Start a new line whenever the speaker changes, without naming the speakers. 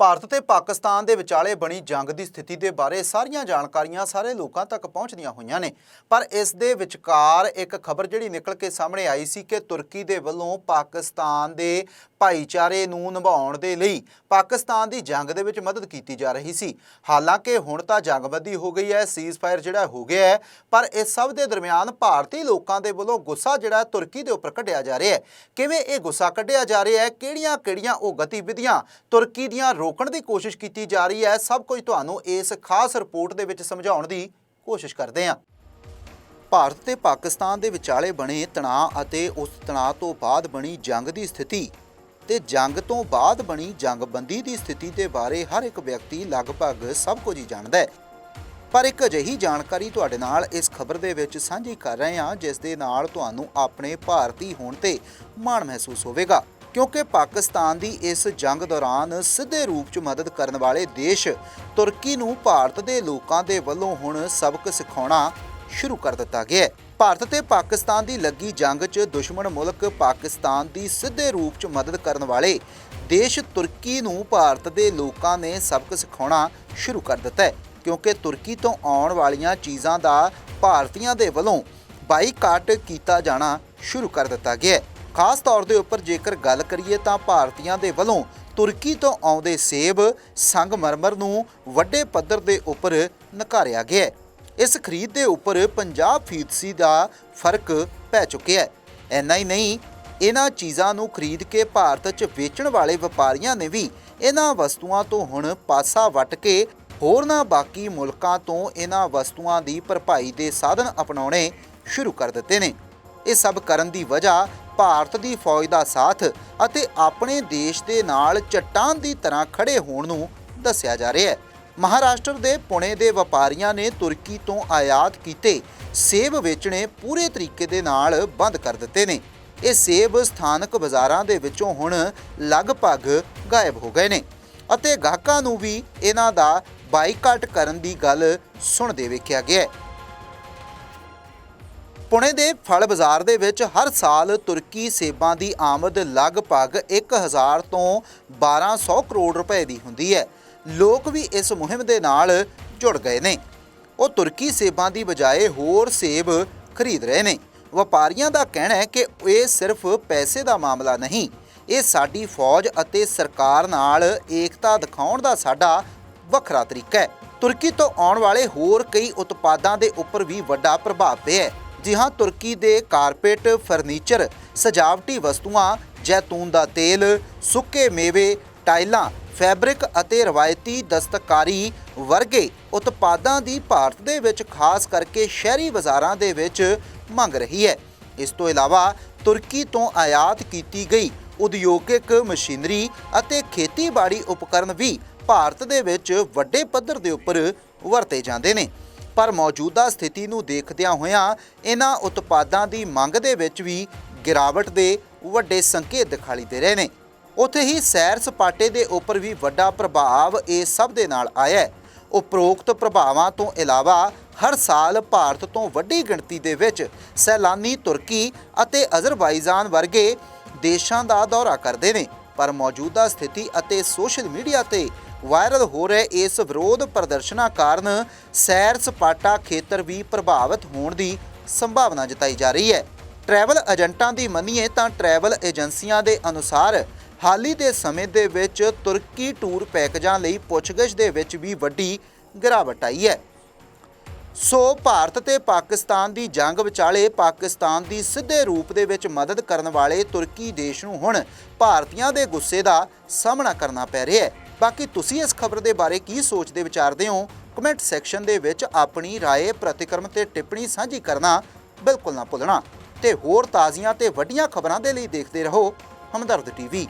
ਭਾਰਤ ਤੇ ਪਾਕਿਸਤਾਨ ਦੇ ਵਿਚਾਲੇ ਬਣੀ ਜੰਗ ਦੀ ਸਥਿਤੀ ਦੇ ਬਾਰੇ ਸਾਰੀਆਂ ਜਾਣਕਾਰੀਆਂ ਸਾਰੇ ਲੋਕਾਂ ਤੱਕ ਪਹੁੰਚਦੀਆਂ ਹੋਈਆਂ ਨੇ। ਪਰ ਇਸ ਦੇ ਵਿਚਕਾਰ ਇੱਕ ਖਬਰ ਜਿਹੜੀ ਨਿਕਲ ਕੇ ਸਾਹਮਣੇ ਆਈ ਸੀ ਕਿ ਤੁਰਕੀ ਦੇ ਵੱਲੋਂ ਪਾਕਿਸਤਾਨ ਦੇ ਭਾਈਚਾਰੇ ਨੂੰ ਨਿਭਾਉਣ ਦੇ ਲਈ ਪਾਕਿਸਤਾਨ ਦੀ ਜੰਗ ਦੇ ਵਿੱਚ ਮਦਦ ਕੀਤੀ ਜਾ ਰਹੀ ਸੀ। ਹਾਲਾਂਕਿ ਹੁਣ ਤਾਂ ਜੰਗਬੰਦੀ ਹੋ ਗਈ ਹੈ ਸੀਜ਼ਫਾਇਰ ਜਿਹੜਾ ਹੋ ਗਿਆ ਹੈ, ਪਰ ਇਸ ਸਭ ਦੇ ਦਰਮਿਆਨ ਭਾਰਤੀ ਲੋਕਾਂ ਦੇ ਵੱਲੋਂ ਗੁੱਸਾ ਜਿਹੜਾ ਤੁਰਕੀ ਦੇ ਉੱਪਰ ਕੱਢਿਆ ਜਾ ਰਿਹਾ ਹੈ। ਕਿਵੇਂ ਇਹ ਗੁੱਸਾ ਕੱਢਿਆ ਜਾ ਰਿਹਾ ਹੈ, ਕਿਹੜੀਆਂ-ਕਿਹੜੀਆਂ ਉਹ ਗਤੀਵਿਧੀਆਂ ਤੁਰਕੀ ਦੀਆਂ ਰੋਕਣ ਦੀ ਕੋਸ਼ਿਸ਼ ਕੀਤੀ ਜਾ ਰਹੀ ਹੈ, ਸਭ ਕੁਝ ਤੁਹਾਨੂੰ ਇਸ ਖਾਸ ਰਿਪੋਰਟ ਦੇ ਵਿੱਚ ਸਮਝਾਉਣ ਦੀ ਕੋਸ਼ਿਸ਼ ਕਰਦੇ ਹਾਂ। ਭਾਰਤ ਤੇ ਪਾਕਿਸਤਾਨ ਦੇ ਵਿਚਾਲੇ ਬਣੇ ਤਣਾਅ ਅਤੇ ਉਸ ਤਣਾਅ ਤੋਂ ਬਾਅਦ ਬਣੀ ਜੰਗ ਦੀ ਸਥਿਤੀ ਤੇ ਜੰਗ ਤੋਂ ਬਾਅਦ ਬਣੀ ਜੰਗਬੰਦੀ ਦੀ ਸਥਿਤੀ ਦੇ ਬਾਰੇ ਹਰ ਇੱਕ ਵਿਅਕਤੀ ਲਗਭਗ ਸਭ ਕੁਝ ਹੀ ਜਾਣਦਾ ਹੈ। ਪਰ ਇੱਕ ਅਜਿਹੀ ਜਾਣਕਾਰੀ ਤੁਹਾਡੇ ਨਾਲ ਇਸ ਖਬਰ ਦੇ ਵਿੱਚ ਸਾਂਝੀ ਕਰ ਰਹੇ ਹਾਂ, ਜਿਸ ਦੇ ਨਾਲ ਤੁਹਾਨੂੰ ਆਪਣੇ ਭਾਰਤੀ ਹੋਣ ਤੇ ਮਾਣ ਮਹਿਸੂਸ ਹੋਵੇਗਾ। ਕਿਉਂਕਿ ਪਾਕਿਸਤਾਨ ਦੀ ਇਸ ਜੰਗ ਦੌਰਾਨ ਸਿੱਧੇ ਰੂਪ 'ਚ ਮਦਦ ਕਰਨ ਵਾਲੇ ਦੇਸ਼ ਤੁਰਕੀ ਨੂੰ ਭਾਰਤ ਦੇ ਲੋਕਾਂ ਦੇ ਵੱਲੋਂ ਹੁਣ ਸਬਕ ਸਿਖਾਉਣਾ ਸ਼ੁਰੂ ਕਰ ਦਿੱਤਾ ਗਿਆ ਹੈ। ਭਾਰਤ ਤੇ ਪਾਕਿਸਤਾਨ ਦੀ ਲੱਗੀ ਜੰਗ 'ਚ ਦੁਸ਼ਮਣ ਮੁਲਕ ਪਾਕਿਸਤਾਨ ਦੀ ਸਿੱਧੇ ਰੂਪ 'ਚ ਮਦਦ ਕਰਨ ਵਾਲੇ ਦੇਸ਼ ਤੁਰਕੀ ਨੂੰ ਭਾਰਤ ਦੇ ਲੋਕਾਂ ਨੇ ਸਬਕ ਸਿਖਾਉਣਾ ਸ਼ੁਰੂ ਕਰ ਦਿੱਤਾ ਹੈ, ਕਿਉਂਕਿ ਤੁਰਕੀ ਤੋਂ ਆਉਣ ਵਾਲੀਆਂ ਚੀਜ਼ਾਂ ਦਾ ਭਾਰਤੀਆਂ ਦੇ ਵੱਲੋਂ ਬਾਈਕਾਟ ਕੀਤਾ ਜਾਣਾ ਸ਼ੁਰੂ ਕਰ ਦਿੱਤਾ ਗਿਆ ਹੈ। ਖਾਸ ਤੌਰ ਦੇ ਉੱਪਰ ਜੇਕਰ ਗੱਲ ਕਰੀਏ ਤਾਂ ਭਾਰਤੀਆਂ ਦੇ ਵੱਲੋਂ ਤੁਰਕੀ ਤੋਂ ਆਉਂਦੇ ਸੇਬ, ਸੰਗਮਰਮਰ ਨੂੰ ਵੱਡੇ ਪੱਧਰ ਦੇ ਉੱਪਰ ਨਕਾਰਿਆ ਗਿਆ ਹੈ। ਇਸ ਖਰੀਦ ਦੇ ਉੱਪਰ 50% ਦਾ ਫ਼ਰਕ ਪੈ ਚੁੱਕਿਆ ਹੈ। ਐਨਾ ਹੀ ਨਹੀਂ, ਇਹਨਾਂ ਚੀਜ਼ਾਂ ਨੂੰ ਖਰੀਦ ਕੇ ਭਾਰਤ 'ਚ ਵੇਚਣ ਵਾਲੇ ਵਪਾਰੀਆਂ ਨੇ ਵੀ ਇਹਨਾਂ ਵਸਤੂਆਂ ਤੋਂ ਹੁਣ ਪਾਸਾ ਵੱਟ ਕੇ ਹੋਰਨਾਂ ਬਾਕੀ ਮੁਲਕਾਂ ਤੋਂ ਇਹਨਾਂ ਵਸਤੂਆਂ ਦੀ ਭਰਪਾਈ ਦੇ ਸਾਧਨ ਅਪਣਾਉਣੇ ਸ਼ੁਰੂ ਕਰ ਦਿੱਤੇ ਨੇ। ਇਹ ਸਭ ਕਰਨ ਦੀ ਵਜ੍ਹਾ ਭਾਰਤ ਦੀ ਫੌਜ ਦਾ ਸਾਥ ਅਤੇ ਆਪਣੇ ਦੇਸ਼ ਦੇ ਨਾਲ ਚੱਟਾਨ ਦੀ ਤਰ੍ਹਾਂ ਖੜੇ ਹੋਣ ਨੂੰ ਦੱਸਿਆ ਜਾ ਰਿਹਾ ਹੈ। ਮਹਾਰਾਸ਼ਟਰ ਦੇ ਪੁਣੇ ਦੇ ਵਪਾਰੀਆਂ ਨੇ ਤੁਰਕੀ ਤੋਂ ਆਯਾਤ ਕੀਤੇ ਸੇਬ ਵੇਚਣੇ ਪੂਰੇ ਤਰੀਕੇ ਦੇ ਨਾਲ ਬੰਦ ਕਰ ਦਿੱਤੇ ਨੇ। ਇਹ ਸੇਬ ਸਥਾਨਕ ਬਾਜ਼ਾਰਾਂ ਦੇ ਵਿੱਚੋਂ ਹੁਣ ਲਗਭਗ ਗਾਇਬ ਹੋ ਗਏ ਨੇ ਅਤੇ ਗਾਹਕਾਂ ਨੂੰ ਵੀ ਇਹਨਾਂ ਦਾ ਬਾਈਕਾਟ ਕਰਨ ਦੀ ਗੱਲ ਸੁਣਦੇ ਵੇਖਿਆ ਗਿਆ ਹੈ। ਪੁਣੇ ਦੇ ਫਲ ਬਾਜ਼ਾਰ ਦੇ ਵਿੱਚ ਹਰ ਸਾਲ ਤੁਰਕੀ ਸੇਬਾਂ ਦੀ ਆਮਦ ਲਗਭਗ 1000 ਤੋਂ 1200 ਕਰੋੜ ਰੁਪਏ ਦੀ ਹੁੰਦੀ ਹੈ। ਲੋਕ ਵੀ ਇਸ ਮੁਹਿੰਮ ਦੇ ਨਾਲ ਜੁੜ ਗਏ ਨੇ। ਉਹ ਤੁਰਕੀ ਸੇਬਾਂ ਦੀ ਬਜਾਏ ਹੋਰ ਸੇਬ ਖਰੀਦ ਰਹੇ ਨੇ। ਵਪਾਰੀਆਂ ਦਾ ਕਹਿਣਾ ਹੈ ਕਿ ਇਹ ਸਿਰਫ ਪੈਸੇ ਦਾ ਮਾਮਲਾ ਨਹੀਂ, ਇਹ ਸਾਡੀ ਫੌਜ ਅਤੇ ਸਰਕਾਰ ਨਾਲ ਏਕਤਾ ਦਿਖਾਉਣ ਦਾ ਸਾਡਾ ਵੱਖਰਾ ਤਰੀਕਾ ਹੈ। ਤੁਰਕੀ ਤੋਂ ਆਉਣ ਵਾਲੇ ਹੋਰ ਕਈ ਉਤਪਾਦਾਂ ਦੇ ਉੱਪਰ ਵੀ ਵੱਡਾ ਪ੍ਰਭਾਵ ਪਿਆ ਹੈ। ਜੀ ਹਾਂ, ਤੁਰਕੀ ਦੇ ਕਾਰਪੇਟ, ਫਰਨੀਚਰ, ਸਜਾਵਟੀ ਵਸਤੂਆਂ, ਜੈਤੂਨ ਦਾ ਤੇਲ, ਸੁੱਕੇ ਮੇਵੇ, ਟਾਈਲਾਂ ਫੈਬਰਿਕ ਅਤੇ ਰਵਾਇਤੀ ਦਸਤਕਾਰੀ ਵਰਗੇ ਉਤਪਾਦਾਂ ਦੀ ਭਾਰਤ ਦੇ ਵਿੱਚ ਖਾਸ ਕਰਕੇ ਸ਼ਹਿਰੀ ਬਾਜ਼ਾਰਾਂ ਦੇ ਵਿੱਚ ਮੰਗ ਰਹੀ ਹੈ। ਇਸ ਤੋਂ ਇਲਾਵਾ ਤੁਰਕੀ ਤੋਂ ਆਯਾਤ ਕੀਤੀ ਗਈ ਉਦਯੋਗਿਕ ਮਸ਼ੀਨਰੀ ਅਤੇ ਖੇਤੀਬਾੜੀ ਉਪਕਰਨ ਵੀ ਭਾਰਤ ਦੇ ਵਿੱਚ ਵੱਡੇ ਪੱਧਰ ਦੇ ਉੱਪਰ ਵਰਤੇ ਜਾਂਦੇ ਨੇ। ਪਰ ਮੌਜੂਦਾ ਸਥਿਤੀ ਨੂੰ ਦੇਖਦਿਆਂ ਹੋਇਆਂ ਇਹਨਾਂ ਉਤਪਾਦਾਂ ਦੀ ਮੰਗ ਦੇ ਵਿੱਚ ਵੀ ਗਿਰਾਵਟ ਦੇ ਵੱਡੇ ਸੰਕੇਤ ਦਿਖਾਈ ਦੇ ਰਹੇ ਨੇ। ਉੱਥੇ ਹੀ ਸੈਰ ਸਪਾਟੇ ਦੇ ਉੱਪਰ ਵੀ ਵੱਡਾ ਪ੍ਰਭਾਵ ਇਹ ਸਭ ਦੇ ਨਾਲ ਆਇਆ ਹੈ। ਉਪਰੋਕਤ ਪ੍ਰਭਾਵਾਂ ਤੋਂ ਇਲਾਵਾ ਹਰ ਸਾਲ ਭਾਰਤ ਤੋਂ ਵੱਡੀ ਗਿਣਤੀ ਦੇ ਵਿੱਚ ਸੈਲਾਨੀ ਤੁਰਕੀ ਅਤੇ ਅਜ਼ਰਬਾਈਜਾਨ ਵਰਗੇ ਦੇਸ਼ਾਂ ਦਾ ਦੌਰਾ ਕਰਦੇ ਨੇ, ਪਰ ਮੌਜੂਦਾ ਸਥਿਤੀ ਅਤੇ ਸੋਸ਼ਲ ਮੀਡੀਆ ਤੇ ਵਾਇਰਲ ਹੋ ਰਹੇ ਇਸ ਵਿਰੋਧ ਪ੍ਰਦਰਸ਼ਨਾਂ ਕਾਰਨ ਸੈਰ ਸਪਾਟਾ ਖੇਤਰ ਵੀ ਪ੍ਰਭਾਵਿਤ ਹੋਣ ਦੀ ਸੰਭਾਵਨਾ ਜਤਾਈ ਜਾ ਰਹੀ ਹੈ। ਟਰੈਵਲ ਏਜੰਟਾਂ ਦੀ ਮੰਨੀਏ ਤਾਂ ਟਰੈਵਲ ਏਜੰਸੀਆਂ ਦੇ ਅਨੁਸਾਰ ਹਾਲੀ ਦੇ ਸਮੇਂ ਦੇ ਵਿੱਚ ਤੁਰਕੀ ਟੂਰ ਪੈਕੇਜਾਂ ਲਈ ਪੁੱਛਗਿੱਛ ਦੇ ਵਿੱਚ ਵੀ ਵੱਡੀ ਗਿਰਾਵਟ ਆਈ ਹੈ ਸੋ ਭਾਰਤ ਤੇ ਪਾਕਿਸਤਾਨ ਦੀ ਜੰਗ ਵਿਚਾਲੇ ਪਾਕਿਸਤਾਨ ਦੀ ਸਿੱਧੇ ਰੂਪ ਦੇ ਵਿੱਚ ਮਦਦ ਕਰਨ ਵਾਲੇ ਤੁਰਕੀ ਦੇਸ਼ ਨੂੰ ਹੁਣ ਭਾਰਤੀਆਂ ਦੇ ਗੁੱਸੇ ਦਾ ਸਾਹਮਣਾ ਕਰਨਾ ਪੈ ਰਿਹਾ ਹੈ ਬਾਕੀ ਤੁਸੀਂ ਇਸ ਖਬਰ ਦੇ ਬਾਰੇ ਕੀ ਸੋਚਦੇ ਵਿਚਾਰਦੇ ਹੋ ਕਮੈਂਟ ਸੈਕਸ਼ਨ ਦੇ ਵਿੱਚ ਆਪਣੀ رائے ਪ੍ਰਤੀਕਰਮ ਤੇ ਟਿੱਪਣੀ ਸਾਂਝੀ ਕਰਨਾ ਬਿਲਕੁਲ ਨਾ ਭੁੱਲਣਾ ਤੇ ਹੋਰ ਤਾਜ਼ੀਆਂ ਤੇ ਵੱਡੀਆਂ ਖਬਰਾਂ ਦੇ ਲਈ ਦੇਖਦੇ ਰਹੋ ਹਮਦਰਦ ਟੀਵੀ